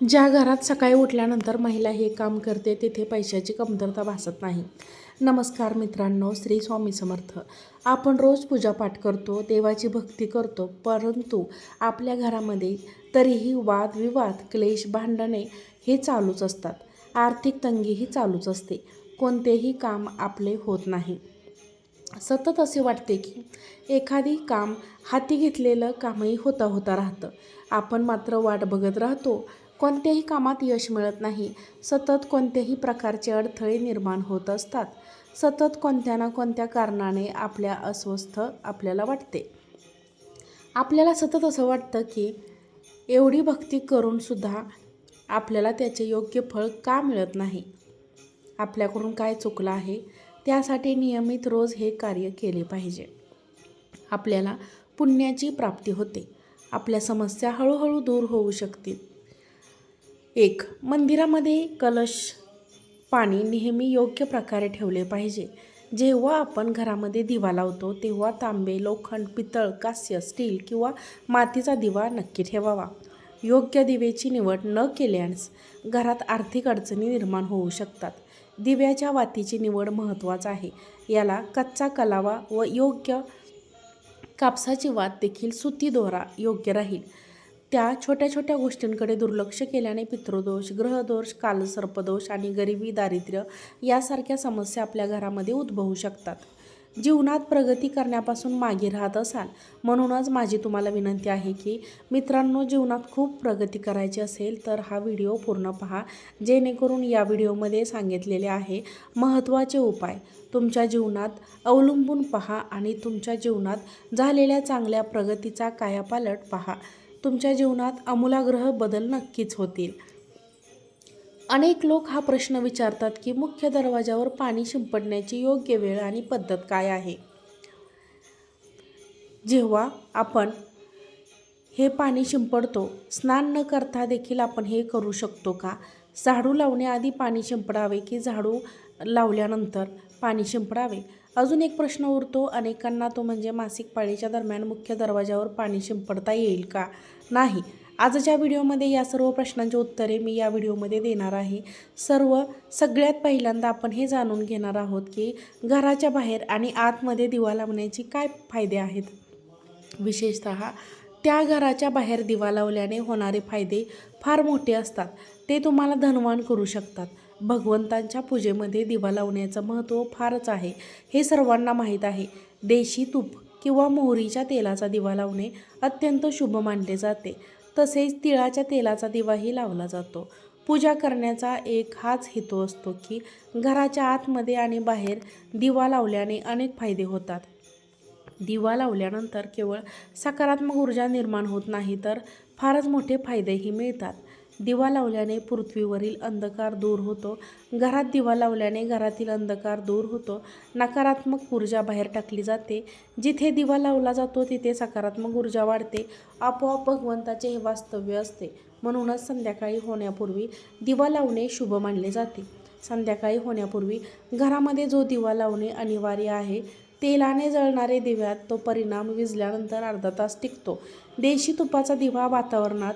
ज्या घरात सकाळी उठल्यानंतर महिला हे काम करते तिथे पैशाची कमतरता भासत नाही. नमस्कार मित्रांनो श्री स्वामी समर्थ. आपण रोज पूजापाठ करतो देवाची भक्ती करतो परंतु आपल्या घरामध्ये तरीही वादविवाद क्लेश भांडणे हे चालूच असतात. आर्थिक तंगीही चालूच असते. कोणतेही काम आपले होत नाही. सतत असे वाटते की एखादी काम हाती घेतलेलं कामही होता होता राहतं. आपण मात्र वाट बघत राहतो. कोणत्याही कामात यश मिळत नाही. सतत कोणत्याही प्रकारचे अडथळे निर्माण होत असतात. सतत कोणत्या ना कोणत्या कारणाने आपल्या अस्वस्थ आपल्याला वाटते. आपल्याला सतत असं वाटतं की एवढी भक्ती करूनसुद्धा आपल्याला त्याचे योग्य फळ का मिळत नाही? आपल्याकडून काय चुकलं आहे? त्यासाठी नियमित रोज हे कार्य केले पाहिजे. आपल्याला पुण्याची प्राप्ती होते. आपल्या समस्या हळूहळू दूर होऊ शकतील. एक मंदिरामध्ये कलश पाणी नेहमी योग्य प्रकारे ठेवले पाहिजे. जेव्हा आपण घरामध्ये दिवा लावतो तेव्हा तांबे लोखंड पितळ कास्य स्टील किंवा मातीचा दिवा नक्की ठेवावा. योग्य दिवेची निवड न केल्यास घरात आर्थिक अडचणी निर्माण होऊ शकतात. दिव्याच्या वातीची निवड महत्त्वाचा आहे. याला कच्चा कलावा व योग्य कापसाची वात देखील सुती दोरा योग्य राहील. त्या छोट्या छोट्या गोष्टींकडे दुर्लक्ष केल्याने पितृदोष ग्रहदोष कालसर्पदोष आणि गरिबी दारिद्र्य यासारख्या समस्या आपल्या घरामध्ये उद्भवू शकतात. जीवनात प्रगती करण्यापासून मागे राहत असाल. म्हणूनच माझी तुम्हाला विनंती आहे की मित्रांनो जीवनात खूप प्रगती करायची असेल तर हा व्हिडिओ पूर्ण पहा. जेणेकरून या व्हिडिओमध्ये सांगितलेले आहे महत्त्वाचे उपाय. तुमच्या जीवनात अवलंबून पहा आणि तुमच्या जीवनात झालेल्या चांगल्या प्रगतीचा कायापालट पहा. तुमच्या जीवनात आमूलाग्रह बदल नक्कीच होतील. अनेक लोक हा प्रश्न विचारतात की मुख्य दरवाजावर पाणी शिंपडण्याची योग्य वेळ आणि पद्धत काय आहे? जेव्हा आपण हे पाणी शिंपडतो स्नान न करता देखील आपण हे करू शकतो का? झाडू लावण्याआधी पाणी शिंपडावे की झाडू लावल्यानंतर पाणी शिंपडावे? अजून एक प्रश्न उरतो. अनेकांना तो म्हणजे मासिक पाळीच्या दरम्यान मुख्य दरवाजावर पाणी शिंपडता येईल का? नाही. आजच्या व्हिडिओमध्ये या सर्व प्रश्नांची उत्तरे मी या व्हिडिओमध्ये देणार आहे. सर्व सगळ्यात पहिल्यांदा आपण हे जाणून घेणार आहोत की घराच्या बाहेर आणि आतमध्ये दिवा लावण्याचे काय फायदे आहेत? विशेषत त्या घराच्या बाहेर दिवा लावल्याने होणारे फायदे फार मोठे असतात. ते तुम्हाला धनवान करू शकतात. भगवंतांच्या पूजेमध्ये दिवा लावण्याचं महत्त्व फारच आहे. हे सर्वांना माहीत आहे. देशी तूप किंवा मोहरीच्या तेलाचा दिवा लावणे अत्यंत शुभ मानले जाते. तसेच तिळाच्या तेलाचा दिवाही लावला जातो. पूजा करण्याचा एक हाच हेतू असतो की घराच्या आतमध्ये आणि बाहेर दिवा लावल्याने अनेक फायदे होतात. दिवा लावल्यानंतर केवळ सकारात्मक ऊर्जा निर्माण होत नाही तर फारच मोठे फायदेही मिळतात. दिवा लावल्याने पृथ्वीवरील अंधकार दूर होतो. घरात दिवा लावल्याने घरातील अंधकार दूर होतो. नकारात्मक ऊर्जा बाहेर टाकली जाते. जिथे दिवा लावला जातो तिथे सकारात्मक ऊर्जा वाढते. आपोआप भगवंताचे हे वास्तव्य असते. म्हणूनच संध्याकाळी होण्यापूर्वी दिवा लावणे शुभ मानले जाते. संध्याकाळी होण्यापूर्वी घरामध्ये जो दिवा लावणे अनिवार्य आहे तेलाने जळणारे दिव्यात तो परिणाम विजल्यानंतर अर्धा तास टिकतो. देशी तुपाचा दिवा वातावरणात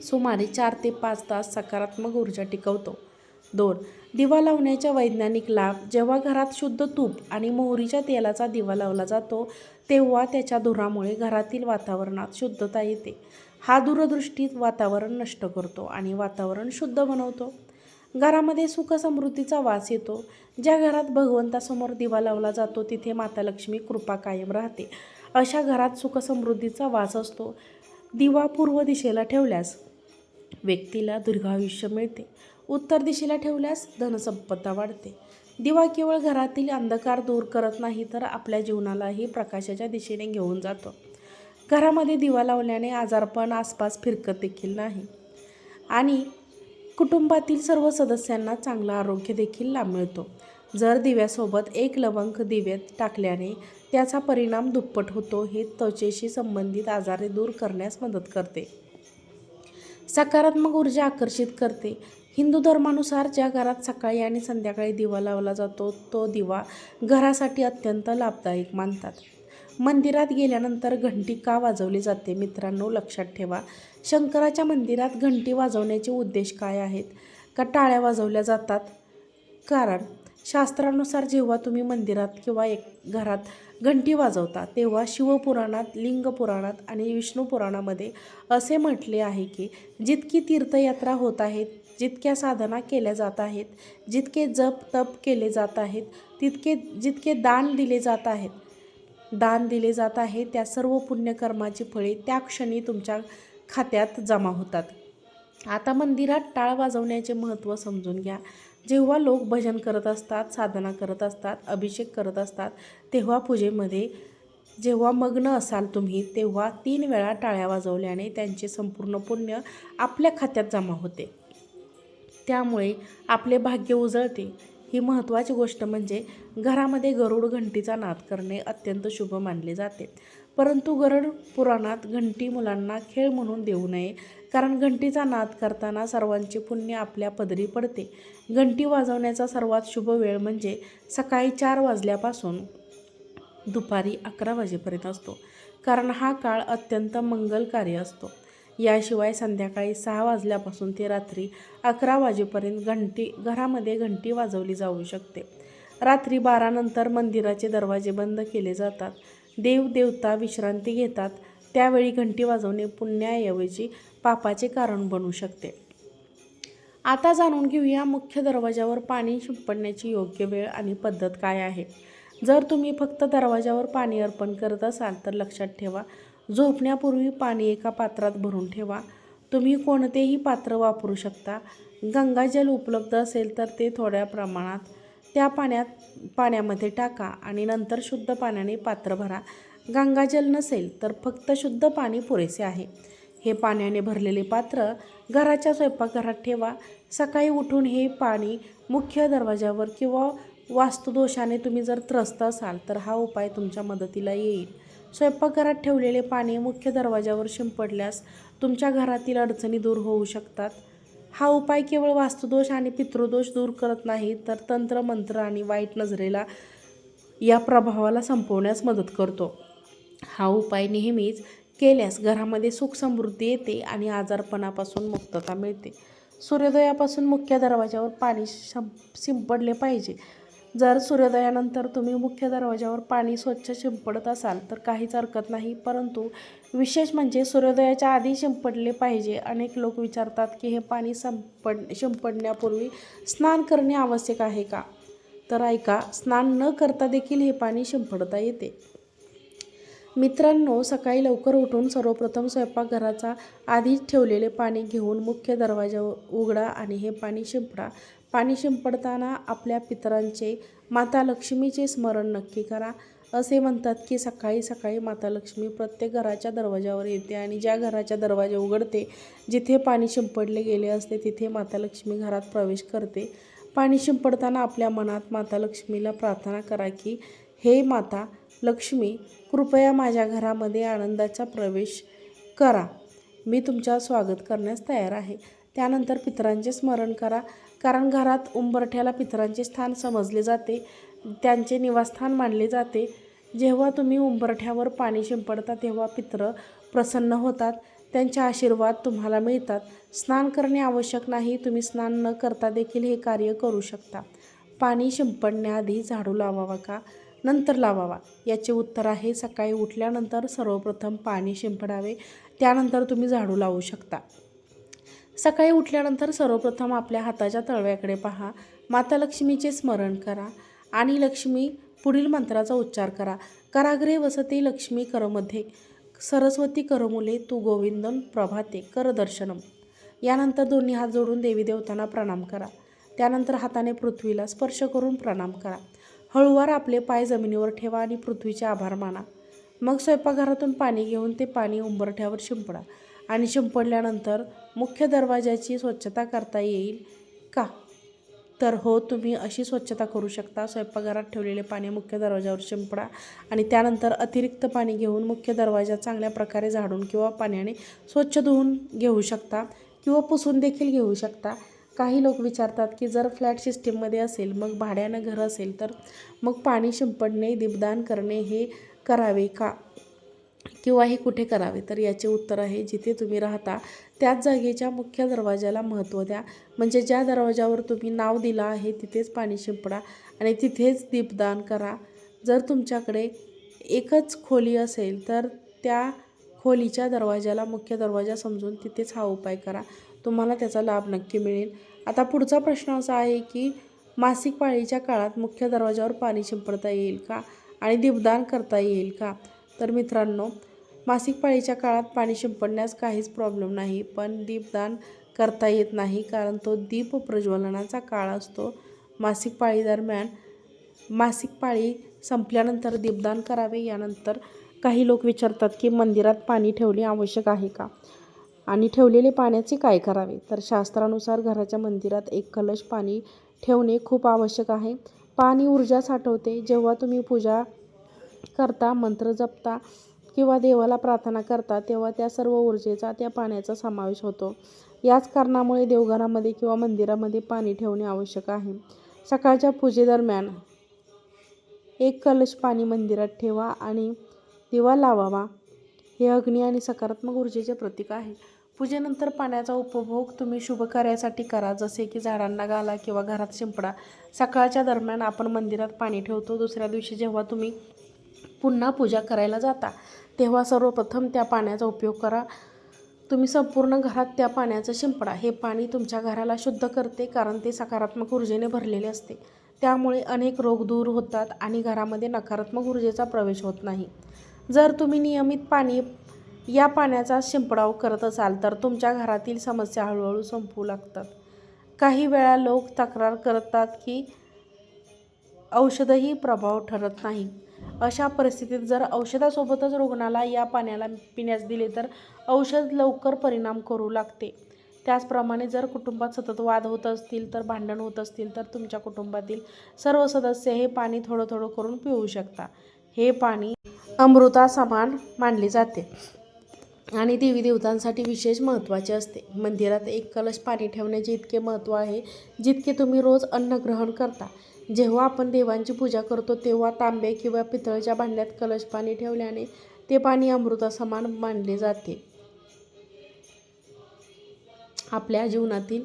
सुमारे चार ते पाच तास सकारात्मक ऊर्जा टिकवतो. दोन दिवा लावण्याच्या वैज्ञानिक लाभ. जेव्हा घरात शुद्ध तूप आणि मोहरीच्या तेलाचा दिवा लावला जातो तेव्हा त्याच्या धुरामुळे घरातील वातावरणात शुद्धता येते. हा दूरदृष्टीत वातावरण नष्ट करतो आणि वातावरण शुद्ध बनवतो. घरामध्ये सुखसमृद्धीचा वास येतो. ज्या घरात भगवंतासमोर दिवा लावला जातो तिथे माता लक्ष्मी कृपा कायम राहते. अशा घरात सुखसमृद्धीचा वास असतो. दिवा पूर्व दिशेला ठेवल्यास व्यक्तीला दीर्घायुष्य मिळते. उत्तर दिशेला ठेवल्यास धनसंपदा वाढते. दिवा केवळ घरातील अंधकार दूर करत नाही तर आपल्या जीवनालाही प्रकाशाच्या दिशेने घेऊन जातो. घरामध्ये दिवा लावल्याने आजारपण आसपास फिरकत देखील नाही. आणि कुटुंबातील सर्व सदस्यांना चांगलं आरोग्य देखील लाभ मिळतो. जर दिव्यासोबत एक लवंग दिव्यात टाकल्याने त्याचा परिणाम दुप्पट होतो हे त्वचेशी संबंधित आजारे दूर करण्यास मदत करते. सकारात्मक ऊर्जा आकर्षित करते. हिंदू धर्मानुसार ज्या घरात सकाळी आणि संध्याकाळी दिवा लावला जातो तो दिवा घरासाठी अत्यंत लाभदायक मानतात. मंदिरात गेल्यानंतर घंटी का वाजवली जाते मित्रांनो लक्षात ठेवा. शंकराच्या मंदिरात घंटी वाजवण्याचे उद्देश काय आहेत? का टाळ्या वाजवल्या जातात? कारण शास्त्रानुसार जेव्हा तुम्ही मंदिरात किंवा एक घरात घंटी वाजवता तेव्हा शिवपुराणात लिंग पुराणात आणि विष्णुपुराणामध्ये असे म्हटले आहे की जितकी तीर्थयात्रा होत आहेत जितक्या साधना केल्या जात आहेत जितके जप तप केले जात आहेत तितके जितके दान दिले जात आहेत दान दिले जात आहे त्या सर्व पुण्यकर्माची फळे त्या क्षणी तुमच्या खात्यात जमा होतात. आता मंदिरात टाळ वाजवण्याचे महत्त्व समजून घ्या. जेव्हा लोक भजन करत असतात साधना करत असतात अभिषेक करत असतात तेव्हा पूजेमध्ये जेव्हा मग्न असाल तुम्ही तेव्हा तीन वेळा टाळ्या वाजवल्याने त्यांचे संपूर्ण पुण्य आपल्या खात्यात जमा होते. त्यामुळे आपले भाग्य उजळते. ही महत्त्वाची गोष्ट म्हणजे घरामध्ये गरुड घंटीचा नाद करणे अत्यंत शुभ मानले जाते. परंतु गरुड पुराणात घंटी मुलांना खेळ म्हणून देऊ नये कारण घंटीचा नाद करताना सर्वांचे पुण्य आपल्या पदरी पडते. घंटी वाजवण्याचा सर्वात शुभ वेळ म्हणजे सकाळी चार वाजल्यापासून दुपारी अकरा वाजेपर्यंत असतो कारण हा काळ अत्यंत मंगलकारी असतो. याशिवाय संध्याकाळी सहा वाजल्यापासून ते रात्री अकरा वाजेपर्यंत घंटी घरामध्ये घंटी वाजवली जाऊ शकते. रात्री बारानंतर मंदिराचे दरवाजे बंद केले जातात. देवदेवता विश्रांती घेतात त्यावेळी घंटी वाजवणे पुण्याऐवजी पापाचे कारण बनू शकते. आता जाणून घेऊया मुख्य दरवाजावर पाणी शिंपडण्याची योग्य वेळ आणि पद्धत काय आहे. जर तुम्ही फक्त दरवाजावर पाणी अर्पण करत असाल तर लक्षात ठेवा झोपण्यापूर्वी पाणी एका पात्रात भरून ठेवा. तुम्ही कोणतेही पात्र वापरू शकता. गंगाजल उपलब्ध असेल तर ते थोड्या प्रमाणात त्या पाण्यात पाण्यामध्ये टाका आणि नंतर शुद्ध पाण्याने पात्र भरा. गंगाजल नसेल तर फक्त शुद्ध पाणी पुरेसे आहे. हे पाण्याने भरलेले पात्र घराच्या स्वयंपाकघरात ठेवा. सकाळी उठून हे पाणी मुख्य दरवाजावर किंवा वास्तुदोषाने तुम्ही जर त्रस्त असाल तर हा उपाय तुमच्या मदतीला येईल. स्वयंपाकघरात ठेवलेले पाणी मुख्य दरवाजावर शिंपडल्यास तुमच्या घरातील अडचणी दूर होऊ शकतात. हा उपाय केवळ वास्तुदोष आणि पितृदोष दूर करत नाही तर तंत्र मंत्र आणि वाईट नजरेला या प्रभावाला संपवण्यास मदत करतो. हा उपाय नेहमीच केल्यास घरामध्ये सुख समृद्धी येते आणि आजारपणापासून मुक्तता मिळते. सूर्योदयापासून मुख्य दरवाजावर पाणी शं शिंपडले पाहिजे. जर सूर्योदयानंतर तुम्ही मुख्य दरवाजावर पाणी स्वच्छ शिंपडत असाल तर काहीच हरकत नाही. परंतु विशेष म्हणजे सूर्योदयाच्या आधी शिंपडले पाहिजे. अनेक लोक विचारतात की हे पाणी संपड शिंपडण्यापूर्वी स्नान करणे आवश्यक आहे का? तर ऐका स्नान न करता देखील हे पाणी शिंपडता येते. मित्रांनो सकाळी लवकर उठून सर्वप्रथम स्वयंपाकघराचा आधीच ठेवलेले पाणी घेऊन मुख्य दरवाजा उघडा आणि हे पाणी शिंपडा. पाणी शिंपडताना आपल्या पितरांचे माता लक्ष्मीचे स्मरण नक्की करा. असे म्हणतात की सकाळी सकाळी माता लक्ष्मी प्रत्येक घराच्या दरवाजावर येते आणि ज्या घराच्या दरवाजा उघडते जिथे पाणी शिंपडले गेले असते तिथे माता लक्ष्मी घरात प्रवेश करते. पाणी शिंपडताना आपल्या मनात माता लक्ष्मीला प्रार्थना करा की हे माता लक्ष्मी कृपया माझ्या घरामध्ये आनंदाचा प्रवेश करा. मी तुमच्या स्वागत करण्यास तयार आहे. त्यानंतर पितरांचे स्मरण करा. कारण घरात उंबरठ्याला पितरांचे स्थान समजले जाते. त्यांचे निवासस्थान मानले जाते. जेव्हा तुम्ही उंबरठ्यावर पाणी शिंपडता तेव्हा पित्र प्रसन्न होतात. त्यांचे आशीर्वाद तुम्हाला मिळतात. स्नान करणे आवश्यक नाही. तुम्ही स्नान न करता देखील हे कार्य करू शकता. पाणी शिंपडण्याआधी झाडू लावावा का? नंतर लावावा. याचे उत्तर आहे सकाळी उठल्यानंतर सर्वप्रथम पाणी शिंपडावे. त्यानंतर तुम्ही झाडू लावू शकता. सकाळी उठल्यानंतर सर्वप्रथम आपल्या हाताच्या तळव्याकडे पहा. माता लक्ष्मीचे स्मरण करा आणि लक्ष्मी पुढील मंत्राचा उच्चार करा. कराग्रे वसते लक्ष्मी करमध्ये. सरस्वती करमुले तू गोविंदन प्रभाते करदर्शनम यानंतर दोन्ही हात जोडून देवी देवतांना प्रणाम करा. त्यानंतर हाताने पृथ्वीला स्पर्श करून प्रणाम करा. हळूवार आपले पाय जमिनीवर ठेवा आणि पृथ्वीचे आभार माना. मग स्वयंपाकघरातून पाणी घेऊन ते पाणी उंबरठ्यावर शिंपडा. आणि शिंपडल्यानंतर मुख्य दरवाजाची स्वच्छता करता येईल का? तर हो तुम्ही अशी स्वच्छता करू शकता. स्वयंपाकघरात ठेवलेले पाणी मुख्य दरवाजावर शिंपडा आणि त्यानंतर अतिरिक्त पाणी घेऊन मुख्य दरवाजा चांगल्या प्रकारे झाडून किंवा पाण्याने स्वच्छ धुवून घेऊ शकता किंवा पुसून देखील घेऊ शकता. काही लोक विचारतात की जर फ्लॅट सिस्टीममध्ये असेल मग भाड्यानं घर असेल तर मग पाणी शिंपडणे दीपदान करणे हे करावे का? किंवा हे कुठे करावे? तर याचे उत्तर आहे जिथे तुम्ही राहता त्याच जागेच्या मुख्य दरवाजाला महत्त्व द्या. म्हणजे ज्या दरवाजावर तुम्ही नाव दिलं आहे तिथेच पाणी शिंपडा आणि तिथेच दीपदान करा. जर तुमच्याकडे एकच खोली असेल तर त्या खोलीच्या दरवाजाला मुख्य दरवाजा समजून तिथेच हा उपाय करा. तुम्हाला त्याचा लाभ नक्की मिळेल. आता पुढचा प्रश्न असा आहे की मासिक पाळीच्या काळात मुख्य दरवाजावर पाणी शिंपडता येईल का? आणि दीपदान करता येईल का? तर मित्रांनो मासिक पाळीच्या काळात पाणी शिंपडण्यास काहीच प्रॉब्लेम नाही पण दीपदान करता येत नाही कारण तो दीप प्रज्वलनाचा काळ असतो. मासिक पाळीदरम्यान मासिक पाळी संपल्यानंतर दीपदान करावे यानंतर काही लोक विचारतात की मंदिरात पाणी ठेवणे आवश्यक आहे का? आणि ठेवलेले पाण्याचे काय करावे? तर शास्त्रानुसार घराच्या मंदिरात एक कलश पाणी ठेवणे खूप आवश्यक आहे. पाणी ऊर्जा साठवते. जेव्हा तुम्ही पूजा करता मंत्र जपता किंवा देवाला प्रार्थना करता तेव्हा त्या सर्व ऊर्जेचा त्या पाण्याचा समावेश होतो. याच कारणामुळे देवघरामध्ये किंवा मंदिरामध्ये पाणी ठेवणे आवश्यक आहे. सकाळच्या पूजेदरम्यान एक कलश पाणी मंदिरात ठेवा आणि दिवा लावावा. हे अग्नी आणि सकारात्मक ऊर्जेचे प्रतीक आहे. पूजेनंतर पाण्याचा उपभोग तुम्ही शुभ कार्यासाठी करा. जसे की झाडांना घाला किंवा घरात शिंपडा. सकाळच्या दरम्यान आपण मंदिरात पाणी ठेवतो. दुसऱ्या दिवशी जेव्हा तुम्ही पुन्हा पूजा करायला जाता. तेव्हा सर्वप्रथम त्या पाण्याचा उपयोग करा. तुम्ही संपूर्ण घरात त्या पाण्याचं शिंपडा. हे पाणी तुमच्या घराला शुद्ध करते कारण ते सकारात्मक ऊर्जेने भरलेले असते. त्यामुळे अनेक रोग दूर होतात आणि घरामध्ये नकारात्मक ऊर्जेचा प्रवेश होत नाही. जर तुम्ही नियमित पाणी या पाण्याचा शिंपडाव करत असाल तर तुमच्या घरातील समस्या हळूहळू संपू लागतात. काही वेळा लोक तक्रार करतात की औषधही प्रभाव ठरत नाही. अशा परिस्थितीत जर औषधासोबतच रुग्णाला या पाण्याला पिण्यास दिले तर औषध लवकर परिणाम करू लागते. त्याचप्रमाणे जर कुटुंबात सतत वाद होत असतील तर भांडण होत असतील तर तुमच्या कुटुंबातील सर्व सदस्य हे पाणी थोडं थोडं करून पिऊ शकता. हे पाणी अमृतासमान मानले जाते आणि देवी देवतांसाठी विशेष महत्त्वाचे असते. मंदिरात एक कलश पाणी ठेवण्याचे इतके महत्त्व आहे जितके तुम्ही रोज अन्न ग्रहण करता. जेव्हा आपण देवांची पूजा करतो तेव्हा तांबे किंवा पितळच्या भांड्यात कलश पाणी ठेवल्याने ते पाणी अमृतासमान मानले जाते. आपल्या जीवनातील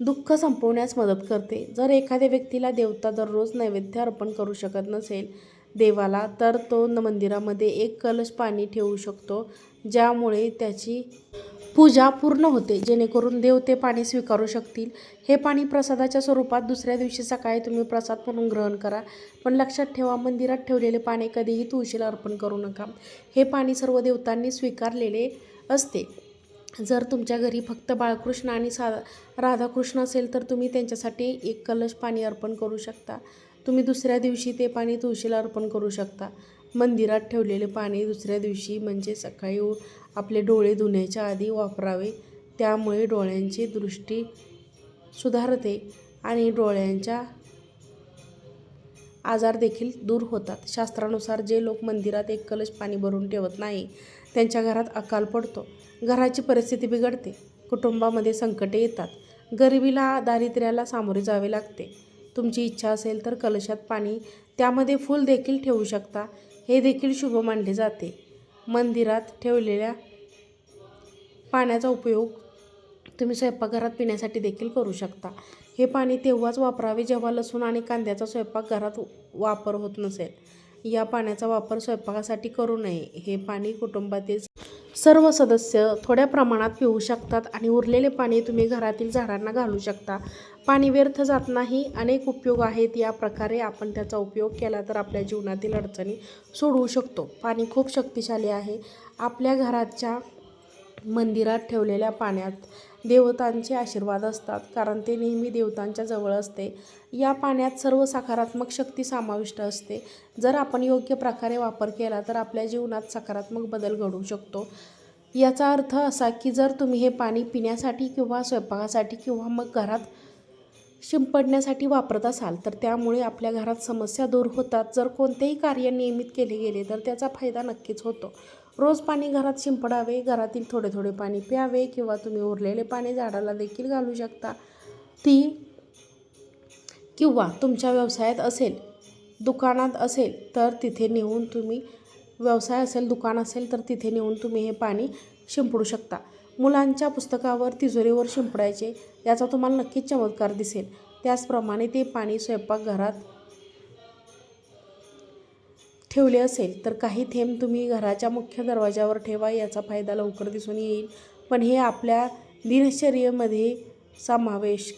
दुःख संपवण्यास मदत करते. जर एखाद्या व्यक्तीला देवता दररोज नैवेद्य अर्पण करू शकत नसेल देवाला तर तो मंदिरामध्ये एक कलश पाणी ठेवू शकतो ज्यामुळे त्याची पूजा पूर्ण होते जेणेकरून देव ते पाणी स्वीकारू शकतील. हे पाणी प्रसादाच्या स्वरूपात दुसऱ्या दिवशी सकाळी तुम्ही प्रसाद म्हणून ग्रहण करा. पण लक्षात ठेवा मंदिरात ठेवलेले पाणी कधीही तुळशीला अर्पण करू नका. हे पाणी सर्व देवतांनी स्वीकारलेले असते. जर तुमच्या घरी फक्त बाळकृष्ण आणि सा राधाकृष्ण असेल तर तुम्ही त्यांच्यासाठी एक कलश पाणी अर्पण करू शकता. तुम्ही दुसऱ्या दिवशी ते पाणी तुळशीला अर्पण करू शकता. मंदिरात ठेवलेले पाणी दुसऱ्या दिवशी म्हणजे सकाळी आपले डोळे धुण्याच्या आधी वापरावे. त्यामुळे डोळ्यांची दृष्टी सुधारते आणि डोळ्यांच्या आजार देखील दूर होतात. शास्त्रानुसार जे लोक मंदिरात एक कलश पाणी भरून ठेवत नाही त्यांच्या घरात अकाल पडतो. घराची परिस्थिती बिघडते. कुटुंबामध्ये संकटे येतात. गरिबीला दारिद्र्याला सामोरे जावे लागते. तुमची इच्छा असेल तर कलशात पाणी त्यामध्ये फूल देखील ठेवू शकता. हे देखील शुभ मानले जाते. मंदिरात ठेवलेल्या पाण्याचा उपयोग तुम्ही स्वयंपाकघरात पिण्यासाठी देखील करू शकता. हे पाणी तेव्हाच वापरावे जेव्हा लसूण आणि कांद्याचा स्वयंपाकघरात वापर होत नसेल. या पाण्याचा वापर स्वयंपाकासाठी करू नये हे पाणी कुटुंबातील सर्व सदस्य थोड्या प्रमाणात पिऊ शकतात आणि उरलेले पाणी तुम्ही घरातील झाडांना घालू शकता. पाणी व्यर्थ जात नाही अनेक उपयोग आहेत या प्रकारे आपण त्याचा उपयोग केला तर आपल्या जीवनातील अडचणी सोडवू शकतो. पाणी खूप शक्तिशाली आहे. आपल्या घराच्या मंदिरात ठेवलेल्या पाण्यात देवतांचे आशीर्वाद असतात कारण ते नेहमी देवतांच्या जवळ असते. या पाण्यात सर्व सकारात्मक शक्ती समाविष्ट असते. जर आपण योग्य प्रकारे वापर केला तर आपल्या जीवनात सकारात्मक बदल घडू शकतो. याचा अर्थ असा की जर तुम्ही हे पाणी पिण्यासाठी किंवा स्वयंपाकासाठी किंवा मग घरात शिंपडण्यासाठी वापरत असाल तर त्यामुळे आपल्या घरात समस्या दूर होतात. जर कोणतेही कार्य नियमित केले गेले तर त्याचा फायदा नक्कीच होतो. रोज पाणी घरात शिंपडावे घरातील थोडे थोडे पाणी प्यावे किंवा तुम्ही उरलेले पाणी झाडाला देखील घालू शकता. ती किंवा तुमच्या व्यवसायात असेल दुकानात असेल तर तिथे नेऊन तुम्ही व्यवसाय असेल दुकान असेल तर तिथे नेऊन तुम्ही हे पाणी शिंपडू शकता. मुलांच्या पुस्तकावर तिजोरीवर शिंपडायचे याचा तुम्हाला नक्कीच चमत्कार दिसेल. त्याचप्रमाणे ते पाणी स्वयंपाकघरात ठेवले असेल तर काही थेंब तुम्ही घराच्या मुख्य दरवाजावर ठेवा याचा फायदा लवकर दिसून येईल. पण हे आपल्या दिनचर्येमध्ये समावेश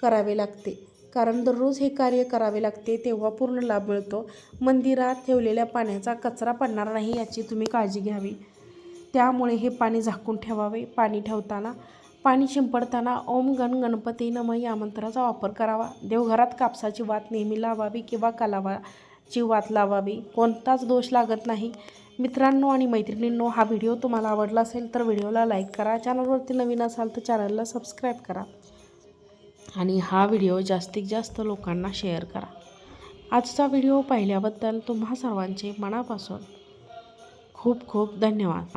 करावे लागते. कारण दररोज हे कार्य करावे लागते तेव्हा पूर्ण लाभ मिळतो. मंदिरात ठेवलेल्या पाण्याचा कचरा पडणार नाही याची तुम्ही काळजी घ्यावी. त्यामुळे हे पाणी झाकून ठेवावे. पाणी ठेवताना पाणी शिंपडताना ओम गण गणपती नम या मंत्राचा वापर करावा. देवघरात कापसाची वात नेहमी लावावी किंवा कालावा वात लावावी. कोणताच दोष लागत नाही. मित्रांनो आणि मैत्रिणींनो हा व्हिडिओ तुम्हाला आवडला असेल तर व्हिडिओला लाईक करा. चॅनलवरती नवीन असाल तर चॅनलला सबस्क्राईब करा. आणि हा व्हिडिओ जास्तीत जास्त लोकांना शेअर करा. आजचा व्हिडिओ पाहिल्याबद्दल तुम्हा सर्वांचे मनापासून खूप खूप धन्यवाद.